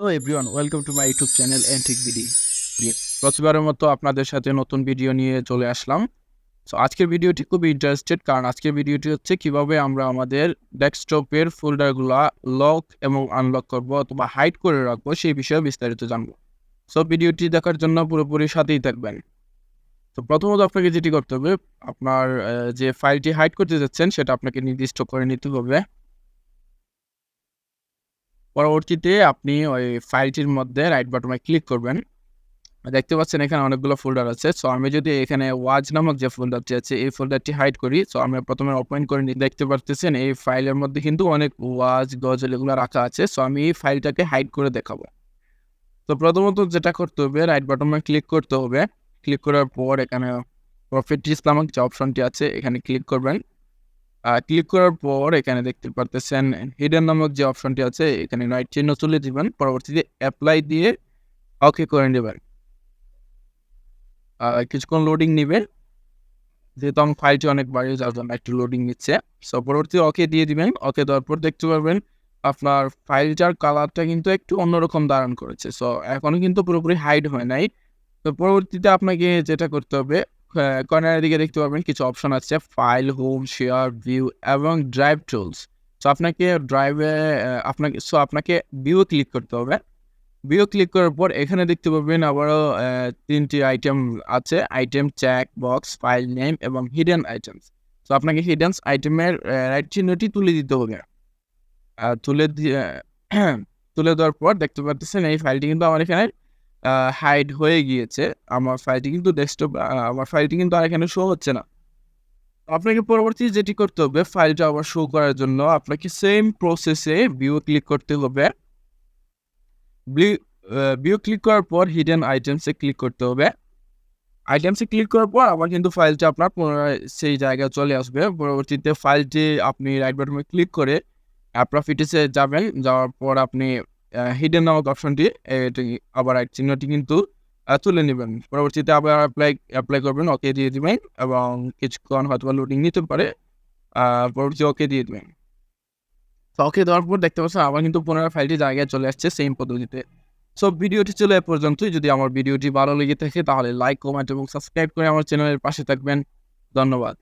Hello everyone welcome to my YouTube channel antique BD প্রতিবারের মতো আপনাদের সাথে নতুন ভিডিও নিয়ে চলে আসলাম। সো আজকের ভিডিওটি খুব ইন্টারেস্টেড কারণ আজকের ভিডিওটি হচ্ছে কীভাবে আমরা আমাদের ডেস্কটপের ফোল্ডারগুলো লক এবং আনলক করব অথবা হাইড করে রাখব সেই বিষয়ে বিস্তারিত জানব। সো ভিডিওটি দেখার জন্য পুরোপুরি সাথেই থাকবেন। তো প্রথমত আপনাকে যেটি করতে হবে, আপনার যে ফাইলটি হাইড করতে যাচ্ছেন, সেটা আপনাকে নির্দিষ্ট করে নিতে হবে। পরবর্তীতে আপনি ওই ফাইলটির মধ্যে রাইট বাটনে ক্লিক করবেন। দেখতে পাচ্ছেন এখানে অনেকগুলো ফোল্ডার আছে। সো আমি যদি এখানে ওয়াজ নামক যে ফোল্ডারটি আছে, এই ফোল্ডারটি হাইড করি সো আমি প্রথমে ওপেন করে দেখতে পারতেছেন, এই ফাইলের মধ্যে কিন্তু অনেক ওয়াজ গজল এগুলো রাখা আছে। সো আমি এই ফাইলটাকে হাইড করে দেখাবো। তো, প্রথমত যেটা করতে হবে রাইট বাটনে ক্লিক করতে হবে। ক্লিক করার পর এখানে প্রফিটিস নামক যে অপশনটি আছে, এখানে ক্লিক করবেন। ক্লিক করার পর এখানে দেখতে পারতেছেন হিডেন নামক যে অপশনটি আছে, এখানে রাইট চিহ্ন তুলে দিবেন, পরবর্তীতে অ্যাপ্লাই দিয়ে ওকে করে নেবেন। কিছুক্ষণ লোডিং নেবে যেহেতু আমার ফাইলটি অনেক বাড়িয়ে যার জন্য একটু লোডিং নিচ্ছে। সো পরবর্তী ওকে দিয়ে দিবেন। ওকে দেওয়ার পর দেখতে পারবেন আপনার ফাইলটার কালারটা কিন্তু একটু অন্যরকম ধারণ করেছে। সো এখনও কিন্তু পুরোপুরি হাইড হয় নাই। তো, পরবর্তীতে আপনাকে যেটা করতে হবে কর্নারের দিকে দেখতে পাবেন কিছু অপশন আছে ফাইল হোম শেয়ার ভিউ এবং ড্রাইভ টুলস সো আপনাকে ড্রাইভে আপনাকে সো আপনাকে ভিউ ক্লিক করতে হবে। ভিউ ক্লিক করার পর এখানে দেখতে পাবেন আবারও তিনটি আইটেম আছে। Item check box file name এবং হিডেন আইটেমস সো আপনাকে হিডেন আইটেমের রাইট চিহ্নটি তুলে দিতে হবে। তুলে দিয়ে তুলে দেওয়ার পর দেখতে পাচ্ছেন এই ফাইলটি কিন্তু আমার এখানে হাইড হয়ে গিয়েছে আমার ফাইলটি কিন্তু ডেস্কটপ আমার ফাইলটি কিন্তু আর এখানে শো হচ্ছে না। আপনাকে পরবর্তী যেটি করতে হবে ফাইলটা আবার শো করার জন্য আপনাকে সেম প্রসেসে ভিউ ক্লিক করতে হবে। ভিউ ক্লিক করার পর হিডেন আইটেমসে ক্লিক করতে হবে। আইটেমসে ক্লিক করার পর আবার কিন্তু ফাইলটা আপনার পুনরায় সেই জায়গায় চলে আসবে। পরবর্তীতে ফাইলটি আপনি রাইট বাটনে ক্লিক করে প্রফিটেসে যাবেন, যাওয়ার পর আপনি হিডেন নামক অপশনটি এটি আবার এক চিহ্নটি কিন্তু তুলে নেবেন। পরবর্তীতে আবার অ্যাপ্লাই অ্যাপ্লাই করবেন ওকে দিয়ে দিবেন এবং কিছুক্ষণ হয়তো লোডিং নিতে পারে। পরবর্তী ওকে দিয়ে দিবেন। তো ওকে দেওয়ার পর দেখতে পাচ্ছেন আবার কিন্তু পুনরায় ফাইলটি জায়গায় চলে আসছে সেম পদ্ধতিতে। সো ভিডিওটি ছিল এ পর্যন্তই। যদি আমার ভিডিওটি ভালো লেগে থাকে তাহলে লাইক কমেন্ট এবং সাবস্ক্রাইব করে আমার চ্যানেলের পাশে থাকবেন। ধন্যবাদ।